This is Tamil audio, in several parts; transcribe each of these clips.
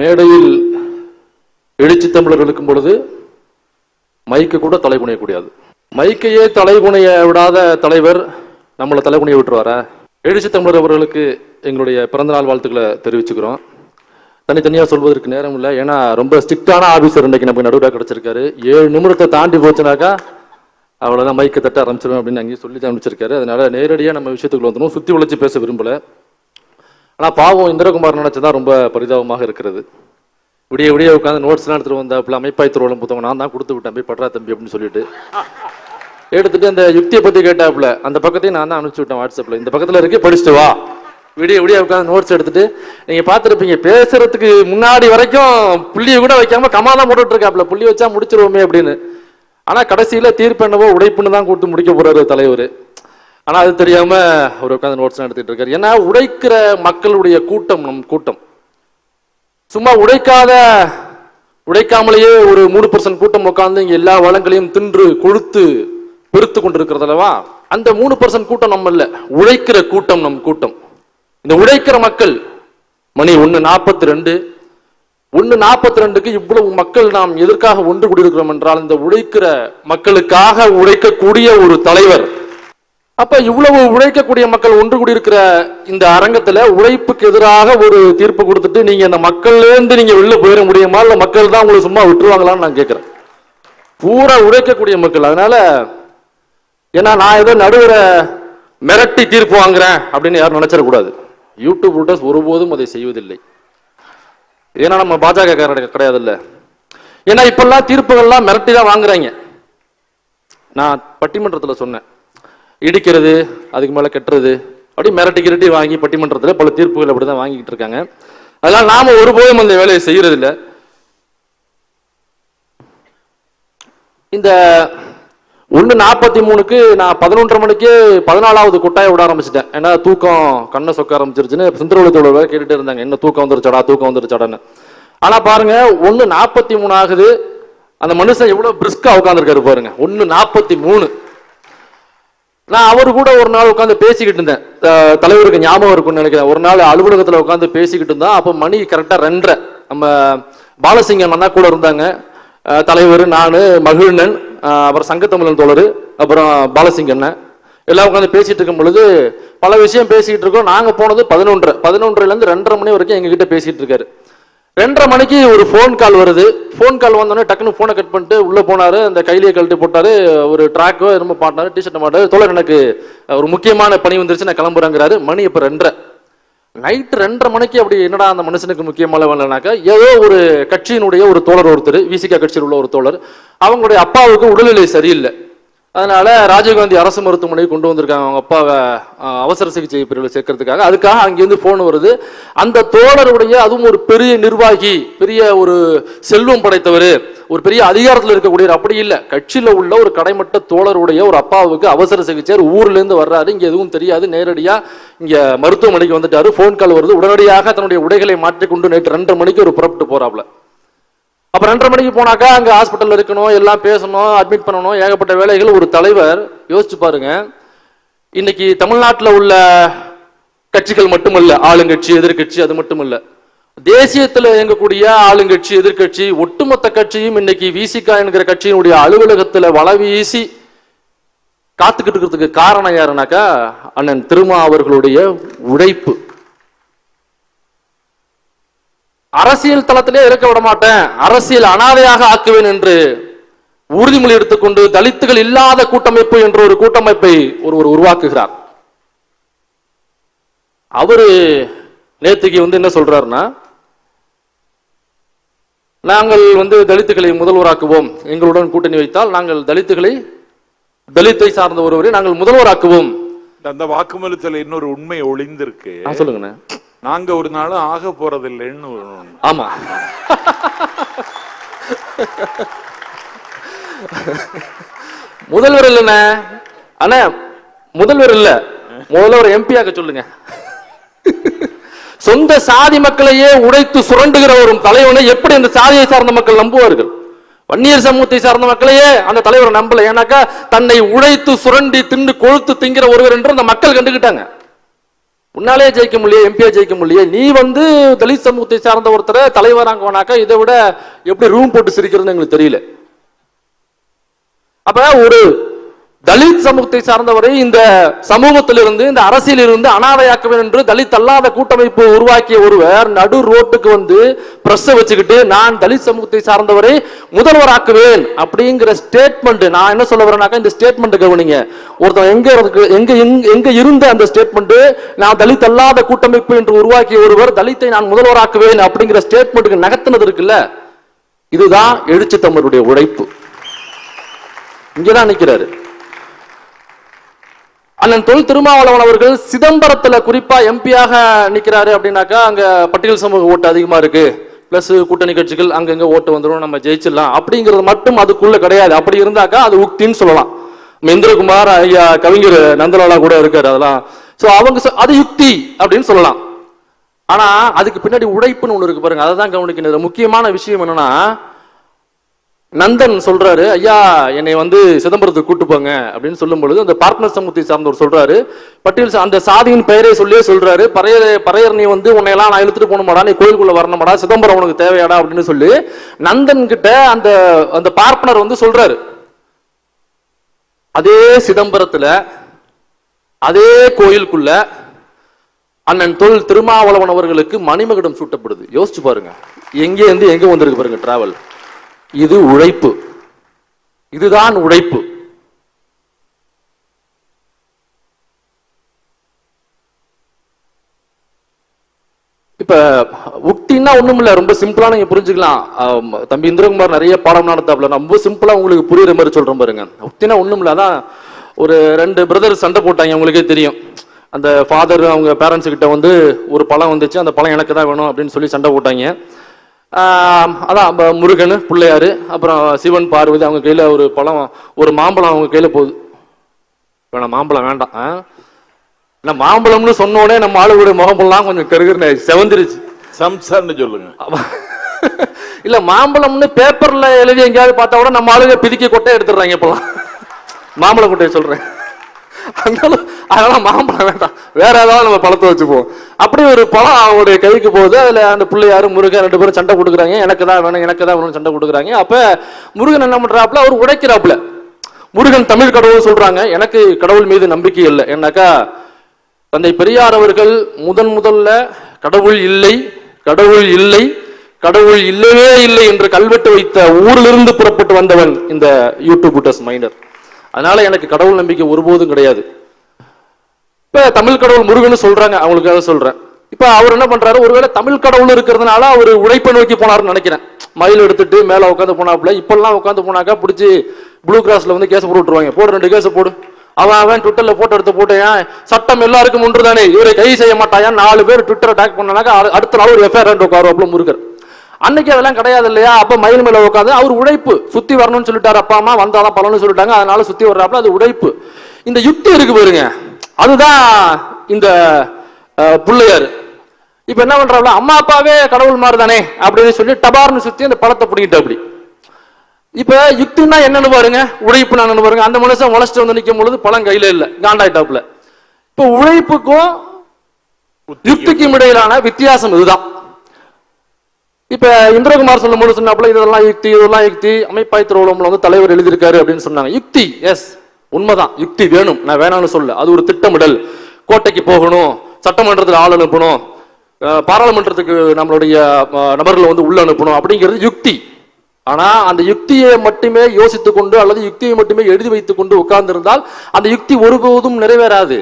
மேடையில் எழுச்சி தமிழர் இருக்கும் பொழுது மைக்கு கூட தலை குனியக்கூடாது மைக்கையே தலை குனிய விடாத தலைவர் நம்மளை தலை குனிய விட்டுருவாரா? எழுச்சி தமிழர் அவர்களுக்கு எங்களுடைய பிறந்தநாள் வாழ்த்துக்களை தெரிவிச்சுக்கிறோம். தனித்தனியாக சொல்வதற்கு நேரம் இல்லை. ஏன்னா ரொம்ப ஸ்ட்ரிக்டான ஆஃபீஸர் இன்றைக்கு நமக்கு நடுவில் கிடச்சிருக்காரு. ஏழு நிமிடத்தை தாண்டி போச்சுனாக்கா அவ்வளோதான் மைக்கை தட்ட ஆரம்பிச்சிடும் அப்படின்னு அங்கேயும் சொல்லி தான் அனுப்பிச்சிருக்காரு அதனால் நேரடியாக நம்ம விஷயத்துக்குள்ள வந்துடும் சுற்றி உழைச்சி பேச விரும்பல. ஆனால் பாவம் இந்திரகுமார் நினச்சதான் ரொம்ப பரிதாபமாக இருக்கிறது. விடிய விடிய உட்காந்து நோட்ஸ்லாம் எடுத்துட்டு வந்தாப்புல அமைப்பாய் திருவள்ளம் புத்தகம் நான் தான் கொடுத்து விட்டேன் போய் பட்றா தம்பி அப்படின்னு சொல்லிட்டு. எடுத்துட்டு அந்த யுக்தியை பத்தி கேட்டாப்புல அந்த பக்கத்தையும் நான் தான் அனுப்பிச்சு விட்டேன் வாட்ஸ்அப்ல. இந்த பக்கத்துல இருக்கு படிச்சுட்டு வா. விடிய விடிய உட்காந்து நோட்ஸ் எடுத்துட்டு நீங்க பார்த்துருப்பீங்க பேசுறதுக்கு முன்னாடி வரைக்கும் புள்ளியை கூட வைக்காம கமா தான் போட்டுட்டு இருக்காப்புல. புள்ளி வச்சா முடிச்சிருவோமே அப்படின்னு. ஆனா கடைசியில தீர்ப்பு என்னவோ உடைப்புன்னு தான் கொடுத்து முடிக்க போறாரு தலைவர். ஆனா அது தெரியாமல் அவர் உட்காந்து நோட்ஸ் எடுத்துட்டு இருக்காரு. ஏன்னா உடைக்கிற மக்களுடைய கூட்டம் நம் கூட்டம். சும்மா உடைக்காத உடைக்காமலேயே ஒரு மூணு பர்சன்ட் கூட்டம் உட்கார்ந்து இங்கே எல்லா வளங்களையும் தின்று கொழுத்து பெருத்து கொண்டிருக்கிறதல்லவா அந்த மூணு பர்சன்ட் கூட்டம் நம்ம இல்லை. உழைக்கிற கூட்டம் நம் கூட்டம். இந்த உழைக்கிற மக்கள் மணி ஒன்னு நாற்பத்தி ரெண்டு ஒன்னு நாற்பத்தி ரெண்டுக்கு இவ்வளவு மக்கள் நாம் எதற்காக ஒன்று கூடியிருக்கிறோம் என்றால் இந்த உழைக்கிற மக்களுக்காக உழைக்கக்கூடிய ஒரு தலைவர் அப்ப இவ்வளவு உழைக்கக்கூடிய மக்கள் ஒன்று கூடியிருக்கிற இந்த அரங்கத்துல உழைப்புக்கு எதிராக ஒரு தீர்ப்பு கொடுத்துட்டு நீங்க இந்த மக்கள்ல இருந்து நீங்க வெளில போயிட முடியுமா? இல்ல மக்கள் தான் உங்களுக்கு சும்மா விட்டுருவாங்களான்னு நான் கேட்கிறேன் பூரா உழைக்கக்கூடிய மக்கள். அதனால ஏன்னா நான் ஏதோ நடுவரை மிரட்டி தீர்ப்பு வாங்குறேன் அப்படின்னு யாரும் நினைச்சிடக்கூடாது. யூடியூப் ரூட்டர்ஸ் ஒருபோதும் அதை செய்வதில்லை. ஏன்னா நம்ம பாஜக கிடையாது இல்லை ஏன்னா இப்பெல்லாம் தீர்ப்புகள்லாம் மிரட்டி தான் வாங்குறாங்க. நான் பட்டிமன்றத்தில் சொன்னேன். இடிக்கிறது அதுக்கு மேலே கட்டுறது அப்படி மிரட்டி கிரட்டி வாங்கி பட்டிமன்றத்தில் பல தீர்ப்புகள் அப்படி தான் வாங்கிக்கிட்டு இருக்காங்க. அதனால் நாம ஒருபோதும் அந்த வேலையை செய்கிறதில்ல இந்த ஒன்று நாற்பத்தி மூணுக்கு நான் பதினொன்றரை மணிக்கு பதினாலாவது கொட்டாயை விட ஆரம்பிச்சிட்டேன். ஏன்னா தூக்கம் கண்ணை சொக்க ஆரம்பிச்சிருச்சுன்னு சுந்தரவழித்தோட வேற இருந்தாங்க. என்ன தூக்கம் வந்துருச்சாடா தூக்கம் வந்துருச்சாடான்னு. ஆனால் பாருங்க ஒன்று நாற்பத்தி மூணு ஆகுது. அந்த மனுஷன் எவ்வளோ பிரிஸ்காக உட்காந்துருக்காரு பாருங்க. ஒன்று நாற்பத்தி மூணு. நான் அவர் கூட ஒரு நாள் உட்காந்து பேசிக்கிட்டு இருந்தேன். தலைவருக்கு ஞாபகம் இருக்கும்னு நினைக்கிறேன். ஒரு நாள் அலுவலகத்தில் உட்காந்து பேசிக்கிட்டு இருந்தோம் அப்போ மணி கரெக்டாக ரெண்டரை. நம்ம பாலசிங்கம் அண்ணா கூட இருந்தாங்க. தலைவர் நான் மகிழ்நன் அப்புறம் சங்கத்தமிழன் தோழர் அப்புறம் பாலசிங்க அண்ணன். எல்லாம் உட்காந்து பேசிகிட்டு இருக்கும் பொழுது பல விஷயம் பேசிக்கிட்டு இருக்கோம். நாங்கள் போனது பதினொன்று பதினொன்றுலேருந்து ரெண்டரை மணி வரைக்கும் எங்ககிட்ட பேசிகிட்டு இருக்காரு. ரெண்டரை மணிக்கு ஒரு ஃபோன் கால் வருது. ஃபோன் கால் வந்தோடனே டக்குன்னு ஃபோனை கட் பண்ணிட்டு உள்ளே போனார். அந்த கையிலேயே கழட்டி போட்டாரு. ஒரு ட்ராக்கோ ரொம்ப பாட்டினார் டிஷர்ட் மாட்டார் தோழர் எனக்கு ஒரு முக்கியமான பணி வந்துருச்சு. நான் கிளம்புறேங்கிறாரு. மணி இப்போ ரெண்டரை. நைட்டு ரெண்டரை மணிக்கு அப்படி என்னடா அந்த மனுஷனுக்கு முக்கியமான வேலைனாக்கா ஏதோ ஒரு கட்சியினுடைய ஒரு தோழர் ஒருத்தர் விசிகா கட்சியில் உள்ள ஒரு தோழர். அவங்களுடைய அப்பாவுக்கு உடல்நிலை சரியில்லை. அதனால ராஜீவ்காந்தி அரசு மருத்துவமனை கொண்டு வந்திருக்காங்க. அவங்க அப்பாவை அவசர சிகிச்சை பிரிவில் சேர்க்கறதுக்காக. அதுக்காக அங்கேருந்து போன் வருது. அந்த தோழருடைய அதுவும் ஒரு பெரிய நிர்வாகி பெரிய ஒரு செல்வம் படைத்தவர் ஒரு பெரிய அதிகாரத்தில் இருக்கக்கூடியவர். அப்படி இல்லை. கட்சியில் உள்ள ஒரு கடைமட்ட தோழருடைய ஒரு அப்பாவுக்கு அவசர சிகிச்சை. ஊர்லேருந்து வர்றாரு. இங்கே எதுவும் தெரியாது. நேரடியாக இங்கே மருத்துவமனைக்கு வந்துட்டாரு. ஃபோன் கால் வருது. உடனடியாக தன்னுடைய உடைகளை மாற்றிக்கொண்டு நேற்று ரெண்டரை மணிக்கு ஒரு புறப்பட்டு போறாப்ல அப்போ ரெண்டரை மணிக்கு போனாக்கா அங்கே ஹாஸ்பிட்டலில் இருக்கணும் எல்லாம் பேசணும் அட்மிட் பண்ணணும். ஏகப்பட்ட வேலைகள் ஒரு தலைவர் யோசிச்சு பாருங்க. இன்னைக்கு தமிழ்நாட்டில் உள்ள கட்சிகள் மட்டுமல்ல ஆளுங்கட்சி எதிர்க்கட்சி அது மட்டுமல்ல. தேசியத்தில் இயங்கக்கூடிய ஆளுங்கட்சி எதிர்க்கட்சி ஒட்டுமொத்த கட்சியும் இன்னைக்கு விசிகா என்கிற கட்சியினுடைய அலுவலகத்தில் வள வீசி காத்துக்கிட்டு இருக்கிறதுக்கு காரணம் யாருனாக்கா அண்ணன் திருமா அவர்களுடைய உழைப்பு. அரசியல் தளத்திலே இருக்க விட மாட்டேன். அரசியல் அனாதையாக ஆக்குவேன் என்று உறுதிமொழி எடுத்துக்கொண்டு தலித்துகள் இல்லாத கூட்டமைப்பு என்ற ஒரு கூட்டமைப்பை ஒருவர் உருவாக்குகிறார். அவரு நேத்துக்கு வந்து என்ன சொல்றாருன்னா நாங்கள் வந்து தலித்துகளை முதல்வராக்குவோம். எங்களுடன் கூட்டணி வைத்தால் நாங்கள் தலித்துகளை தலித்தை சார்ந்த ஒருவரை நாங்கள் முதல்வராக்குவோம். அந்த வாக்குமூலத்துல இன்னொரு உண்மை ஒளிந்திருக்கு. சொல்லுங்கண்ணே. நாங்க ஒரு நாளும் ஆக போறதில்லைன்னு ஆமா. முதல்வர் இல்லைண்ணே. அண்ணா முதல்வர் இல்ல. முதல்வர் எம்பி ஆக்க சொல்லுங்க. சொந்த சாதி மக்களையே உடைத்து சுரண்டுகிற ஒரு தலைவனை எப்படி அந்த சாதியை சார்ந்த மக்கள் நம்புவார்கள்? வன்னியர் சமூகத்தை சார்ந்த மக்களையே அந்த தலைவரை நம்பல. ஏன்னாக்கா தன்னை உழைத்து சுரண்டி தின்னு கொழுத்து திங்கிற ஒருவர் என்று அந்த மக்கள் கண்டுக்கிட்டாங்க உன்னாலே ஜெயிக்க முடியல எம்பியை ஜெயிக்க முடியல நீ வந்து தலித் சமூகத்தை சார்ந்த ஒருத்தரை தலைவராங்கனாக்கா இதை விட எப்படி ரூம் போட்டு சிரிக்கிறதுன்னு எங்களுக்கு தெரியல. அப்ப ஒரு தலித் சமூகத்தை சார்ந்தவரை இந்த சமூகத்திலிருந்து இந்த அரசியலிருந்து அனாதையாக்குவேன் என்று தலித் அல்லாத கூட்டமைப்பு உருவாக்கிய ஒருவர் நடு ரோட்டுக்கு வந்து பிரஸ் வச்சுக்கிட்டு நான் தலித் சமூகத்தை சார்ந்தவரை முதல்வராக்குவேன் அப்படிங்கிற ஸ்டேட்மெண்ட் நான் என்ன சொல்ல வரேனாக்கா இந்த ஸ்டேட்மெண்ட் கவனிங்க. ஒருத்தன் எங்க எங்க எங்க- இருந்த அந்த ஸ்டேட்மெண்ட் நான் தலித் அல்லாத கூட்டமைப்பு என்று உருவாக்கிய ஒருவர் தலித்தை நான் முதல்வராக்குவேன் அப்படிங்கிற ஸ்டேட்மெண்ட்டுக்கு நகர்த்தினது இருக்குல்ல. இதுதான் எழுச்சி தமிழருடைய உழைப்பு. இங்கதான் நிற்கிறாரு அண்ணன் தொல் திருமாவளவன் அவர்கள் சிதம்பரத்துல குறிப்பா எம்பியாக நிக்கிறாரு அப்படின்னாக்கா அங்க பட்டியல் சமூக ஓட்டு அதிகமா இருக்கு. பிளஸ் கூட்டணி கட்சிகள் அங்கங்க ஓட்டு வந்துடும் நம்ம ஜெயிச்சிடலாம். அப்படிங்கிறது மட்டும் அதுக்குள்ள கிடையாது. அப்படி இருந்தாக்கா அது உக்தின்னு சொல்லலாம். இந்திரகுமார் ஐயா கவிஞர் நந்தலாலா கூட இருக்காரு அதெல்லாம். ஸோ அவங்க சொ- அது யுக்தி அப்படின்னு சொல்லலாம். ஆனா அதுக்கு பின்னாடி உழைப்புன்னு ஒன்று இருக்கு பாருங்க. அதை தான் கவனிக்கணும் முக்கியமான விஷயம் என்னன்னா நந்தன் சொல்றாரு ஐயா என்னை வந்து சிதம்பரத்துக்கு கூட்டு போங்க. அப்படின்னு சொல்லும் பொழுது அந்த பார்ட்னர் சமூகத்தை சார்ந்தவர் சொல்றாரு. பட்டியல் அந்த சாதியின் பெயரை சொல்லியே சொல்றாரு. பறையர் பறையர் நீ வந்து உன்னை எல்லாம் நான் இழுத்துட்டு போகணுமாடா நீ கோயிலுக்குள்ள வரணுமாடா சிதம்பரம் உனக்கு தேவையாடா அப்படின்னு சொல்லி நந்தன் கிட்ட அந்த அந்த பார்ப்பனர் வந்து சொல்றாரு. அதே சிதம்பரத்துல அதே கோயிலுக்குள்ள அண்ணன் தொல் திருமாவளவன் அவர்களுக்கு மணிமகுடம் சூட்டப்படுது. யோசிச்சு பாருங்க. எங்கே இருந்து எங்க வந்திருக்கு பாருங்க டிராவல் இது உழைப்பு. இதுதான் உழைப்பு. இப்ப உக்தின்னா ஒண்ணும் இல்ல ரொம்ப சிம்பிளா நீங்க புரிஞ்சுக்கலாம். தம்பி இந்திரகுமார் நிறைய பாடம் நடத்தாப்ல ரொம்ப சிம்பிளா உங்களுக்கு புரியுற மாதிரி சொல்றேன் பாருங்க. உக்தினா ஒண்ணும் இல்ல அதான் ஒரு ரெண்டு பிரதர் சண்டை போட்டாங்க உங்களுக்கே தெரியும். அந்த ஃபாதர் அவங்க பேரண்ட்ஸ் கிட்ட வந்து ஒரு பழம் வந்துச்சு அந்த பழம் எனக்கு தான் வேணும் அப்படின்னு சொல்லி சண்டை போட்டாங்க. அதான் முருகன் பிள்ளையாரு அப்புறம் சிவன் பார்வதி அவங்க கையில ஒரு பழம் ஒரு மாம்பழம் அவங்க கையில போகுது. வேணாம் மாம்பழம் வேண்டாம்? என்ன மாம்பழம்னு சொன்ன உடனே நம்ம ஆளுடைய முகமெல்லாம் கொஞ்சம் கருகருன்னு செவந்துருச்சு. சம்சார்னு சொல்லுங்க. இல்ல மாம்பழம்னு பேப்பர்ல எழுதி எங்கேயாவது பார்த்தா கூட நம்ம ஆளுங்க பிதிக்கி கொட்டை எடுத்துடுறாங்க இப்பெல்லாம். மாம்பழ கொட்டையை சொல்றேன். அதனால அதனால மாம்பழம் வேண்டாம். வேற ஏதாவது நம்ம பழத்தை வச்சுப்போம். அப்படி ஒரு பழம் அவங்களுடைய கைக்கு போகுது. அதுல அந்த பிள்ளையாரு முருகன் ரெண்டு பேரும் சண்டை கொடுக்குறாங்க. எனக்கு தான் வேணும் எனக்கு தான் வேணும்னு சண்டை கொடுக்குறாங்க. அப்ப முருகன் என்ன பண்றாப்புல? அவர் உடைக்கிறாப்புல. முருகன் தமிழ் கடவுள் சொல்றாங்க. எனக்கு கடவுள் மீது நம்பிக்கை இல்லை. ஏன்னாக்கா தந்தை பெரியார் அவர்கள் முதன் முதல்ல கடவுள் இல்லை கடவுள் இல்லை கடவுள் இல்லவே இல்லை என்று கல்வெட்டு வைத்த ஊரிலிருந்து புறப்பட்டு வந்தவன் இந்த யூடியூப் மைனர். அதனால எனக்கு கடவுள் நம்பிக்கை ஒருபோதும் கிடையாது. இப்ப தமிழ் கடவுள் முருகன் சொல்றாங்க அவங்களுக்காக சொல்றேன். இப்ப அவர் என்ன பண்றாரு? ஒருவேளை தமிழ் கடவுள் இருக்கிறதுனால அவர் உழைப்பை நோக்கி போனாருன்னு நினைக்கிறேன். மயில் எடுத்துட்டு மேல உட்காந்து போனாப்புல இப்பெல்லாம் உட்காந்து போனாக்கா பிடிச்சி ப்ளூ கிராஸ்ல வந்து கேஸ் போட்டு விட்டுருவாங்க. போடு ரெண்டு கேஸ் போடு. அவன் அவன் ட்விட்டர்ல போட்டோ எடுத்து போட்டு ஏன் சட்டம் எல்லாருக்கும் ஒன்று தானே? இவரை கை செய்ய மாட்டாயா நாலு பேர் ட்விட்டர் அட்டாக் பண்ணாக்கா அடுத்த நாள் ஒரு எஃப்ஐஆர் உட்காருவாப்புல முருகர். அன்னைக்கு அதெல்லாம் கிடையாது இல்லையா? அப்ப மயில் மேல உட்காந்து அவர் உழைப்பு. சுத்தி வரணும்னு சொல்லிட்டாரு அப்பா அம்மா வந்தாதான் பலன்னு சொல்லிட்டாங்க. அதனால சுத்தி வர்றாப்புல அது உழைப்பு. இந்த யுக்தி இருக்கு பாருங்க. அதுதான் இந்த பிள்ளையார். இப்ப என்ன பண்றாப்புல? அம்மா அப்பாவே கடவுள் மாதிரி தானே அப்படின்னு சொல்லி டபார்னு சுத்தி அந்த பழத்தை பிடிக்கிட்டு அப்படி இப்ப யுக்தின்னா என்னன்னு பாருங்க. உழைப்பு நான் பாருங்க. அந்த மனுஷன் உழைச்சிட்டு வந்து நிற்கும் பொழுது பழம் கையில இல்ல. காண்டாயிட்டாப்புல. இப்ப உழைப்புக்கும் யுக்திக்கும் இடையிலான வித்தியாசம் இதுதான். இப்போ இந்திரகுமார் சொல்லும் போது சொன்னாப்புல இதெல்லாம் யுக்தி இதெல்லாம் யுக்தி. அமைப்பாய் திருவள்ளம்ல வந்து தலைவர் எழுதியிருக்காரு அப்படின்னு சொன்னாங்க. யுக்தி எஸ் உண்மைதான். யுக்தி வேணும். நான் வேணாம்னு சொல்ல அது ஒரு திட்டமிடல். கோட்டைக்கு போகணும் சட்டமன்றத்தில் ஆள் அனுப்பணும் பாராளுமன்றத்துக்கு நம்மளுடைய நபர்களை வந்து உள்ள அனுப்பணும் அப்படிங்கிறது யுக்தி. ஆனா அந்த யுக்தியை மட்டுமே யோசித்து கொண்டு அல்லது யுக்தியை மட்டுமே எழுதி வைத்துக் கொண்டு உட்கார்ந்திருந்தால் அந்த யுக்தி ஒருபோதும் நிறைவேறாது.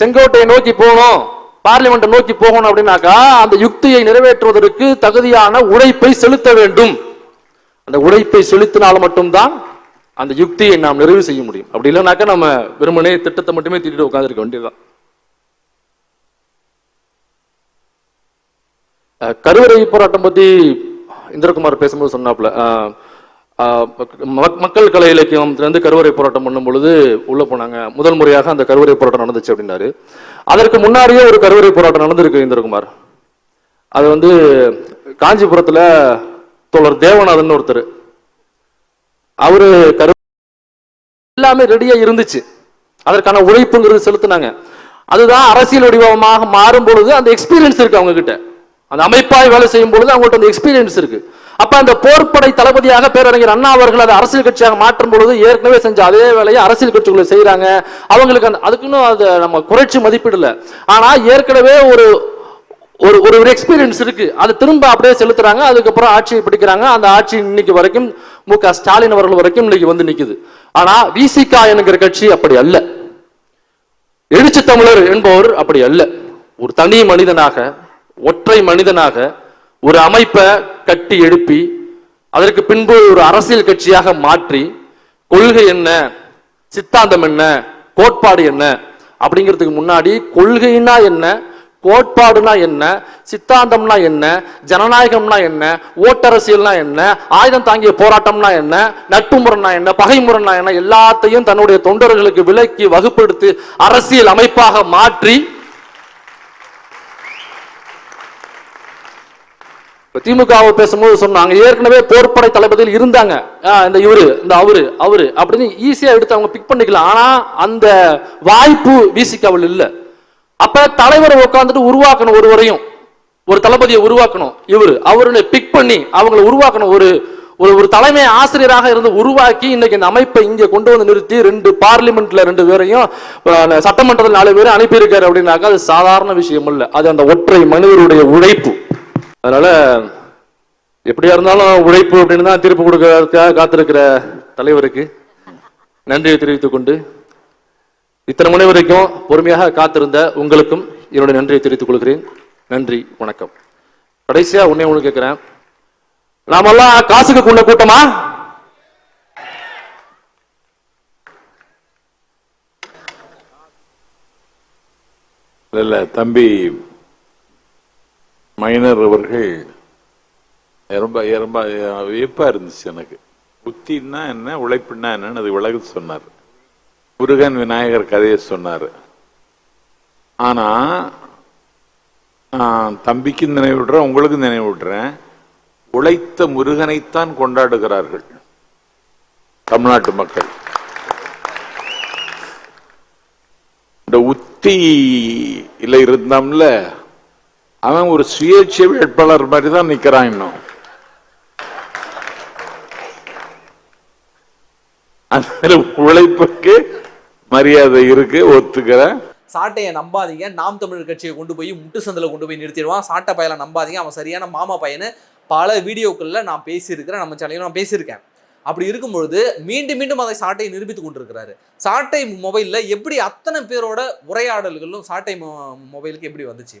செங்கோட்டையை நோக்கி போகணும். பார்லிமெண்ட் நோக்கி போகணும் அப்படின்னாக்கா அந்த யுக்தியை நிறைவேற்றுவதற்கு தகுதியான உழைப்பை செலுத்த வேண்டும். அந்த உழைப்பை செலுத்தினால் மட்டும்தான் அந்த யுக்தியை நாம் நிறைவு செய்ய முடியும். அப்படி இல்லைனாக்கா நம்ம வெறுமனே திட்டத்தை மட்டுமே திட்டிட்டு உட்கார்ந்திருக்க வேண்டியதுதான். கருவறை போராட்டம் பத்தி இந்திரகுமார் பேசும்போது சொன்னாப்ல அஹ், மக்கள் கலை இலக்கியத்திலிருந்து கருவறை போராட்டம் பண்ணும் பொழுது உள்ள போனாங்க. முதல் முறையாக அந்த கருவறை போராட்டம் நடந்துச்சு அப்படின்னாரு. அதற்கு முன்னாடியே ஒரு கருவறை போராட்டம் நடந்திருக்கு இந்திரகுமார். அது வந்து காஞ்சிபுரத்துல தோழர் தேவநாதன் ஒருத்தர். அவரு கரு எல்லாமே ரெடியா இருந்துச்சு. அதற்கான உழைப்புங்கிறது செலுத்தினாங்க. அதுதான் அரசியல் வடிவமாக மாறும் பொழுது அந்த எக்ஸ்பீரியன்ஸ் இருக்கு அவங்க கிட்ட அந்த அமைப்பாய் வேலை செய்யும் பொழுது அவங்கள்ட்ட அந்த எக்ஸ்பீரியன்ஸ் இருக்கு. அப்ப அந்த போர்ப்படை தளபதியாக பேரறிஞர் அண்ணா அவர்கள் அதை அரசியல் கட்சியாக மாற்றும் பொழுது ஏற்கனவே செஞ்ச அதே வேலையை அரசியல் கட்சிகளை செய்யறாங்க அவங்களுக்கு அந்த அதுக்குன்னு அதை நம்ம குறைச்சி மதிப்பிடல. ஆனா ஏற்கனவே ஒரு ஒரு ஒரு ஒரு எக்ஸ்பீரியன்ஸ் இருக்கு. அது திரும்ப அப்படியே செலுத்துறாங்க. அதுக்கப்புறம் ஆட்சியை பிடிக்கிறாங்க. அந்த ஆட்சி இன்னைக்கு வரைக்கும் மு க ஸ்டாலின் அவர்கள் வரைக்கும் இன்னைக்கு வந்து நிக்குது. ஆனா விசிகா என்கிற கட்சி அப்படி அல்ல. எழுச்சி தமிழர் என்பவர் அப்படி அல்ல. ஒரு தனி மனிதனாக ஒற்றை மனிதனாக ஒரு அமைப்பை கட்டி எழுப்பி அதற்கு பின்பு ஒரு அரசியல் கட்சியாக மாற்றி கொள்கை என்ன சித்தாந்தம் என்ன கோட்பாடு என்ன அப்படிங்கிறதுக்கு முன்னாடி கொள்கைனா என்ன கோட்பாடுனா என்ன சித்தாந்தம்னா என்ன ஜனநாயகம்னா என்ன ஓட்டரசியல்னா என்ன ஆயுதம் தாங்கிய போராட்டம்னா என்ன நட்பு என்ன பகை முரண்னா என்ன எல்லாத்தையும் தன்னுடைய தொண்டர்களுக்கு விலக்கி வகுப்படுத்தி அரசியல் அமைப்பாக மாற்றி இப்போ திமுகவை பேசும்போது சொன்னாங்க ஏற்கனவே போர்ப்படை தளபதியில் இருந்தாங்க. இந்த இவரு இந்த அவரு அவரு அப்படின்னு ஈஸியாக எடுத்து அவங்க பிக் பண்ணிக்கலாம். ஆனால் அந்த வாய்ப்பு விசிகாவில் இல்லை. அப்போ தலைவரை உட்காந்துட்டு உருவாக்கணும் ஒருவரையும். ஒரு தளபதியை உருவாக்கணும். இவர் அவருன்னு பிக் பண்ணி அவங்கள உருவாக்கணும். ஒரு ஒரு ஒரு தலைமை ஆசிரியராக இருந்து உருவாக்கி இன்னைக்கு இந்த அமைப்பை இங்கே கொண்டு வந்து நிறுத்தி ரெண்டு பார்லிமெண்ட்ல ரெண்டு பேரையும் சட்டமன்றத்தில் நாலு பேரும் அனுப்பியிருக்காரு அப்படின்னாக்கா அது சாதாரண விஷயம் இல்லை. அது அந்த ஒற்றை மனிதருடைய உழைப்பு. அதனால எப்படியா இருந்தாலும் உழைப்பு அப்படின்னு தான் தீர்ப்பு கொடுக்கறதுக்காக காத்திருக்கிற தலைவருக்கு நன்றியை தெரிவித்துக் கொண்டு இத்தனை மணி வரைக்கும் பொறுமையாக காத்திருந்த உங்களுக்கும் என்னுடைய நன்றியை தெரிவித்துக் கொள்கிறேன். நன்றி வணக்கம். கடைசியா உன்னை ஒண்ணு கேட்கிறேன் நாமெல்லாம் காசுக்கு கொண்ட கூட்டமா? இல்ல தம்பி மைனர் அவர்கள் ரொம்ப ரொம்ப வியப்பா இருந்துச்சு எனக்கு. புத்தின்னா என்ன உழைப்புன்னா என்னன்னு அது விலகு சொன்னார். முருகன் விநாயகர் கதையை சொன்னார். ஆனா தம்பிக்கும் தம்பிக்கு நினைவு விடுறேன் உங்களுக்கு நினைவு விடுறேன். உழைத்த முருகனைத்தான் கொண்டாடுகிறார்கள் தமிழ்நாட்டு மக்கள். இந்த உத்தியில இருந்தாம்ல அவன் ஒரு சுயேட்சை வேட்பாளர் மாதிரி தான் நிற்கிறான் இன்னும். அந்த உழைப்புக்கு மரியாதை இருக்கு ஒத்துக்கிறேன் சாட்டையை நம்பாதீங்க. நாம் தமிழர் கட்சியை கொண்டு போய் முட்டு சந்தில கொண்டு போய் நிறுத்திடுவான். சாட்டை பயலை நம்பாதீங்க. அவன் சரியான மாமா பையனு. பல வீடியோக்களில் நான் பேசியிருக்கிறேன். நம்ம சேனலில் நான் பேசியிருக்கேன். அப்படி இருக்கும்பொழுது மீண்டும் மீண்டும் அதை சாட்டையை நிரூபித்து கொண்டிருக்கிறாரு. சாட்டை மொபைலில் எப்படி அத்தனை பேரோட உரையாடல்களும் சாட்டை மொபைலுக்கு எப்படி வந்துச்சு?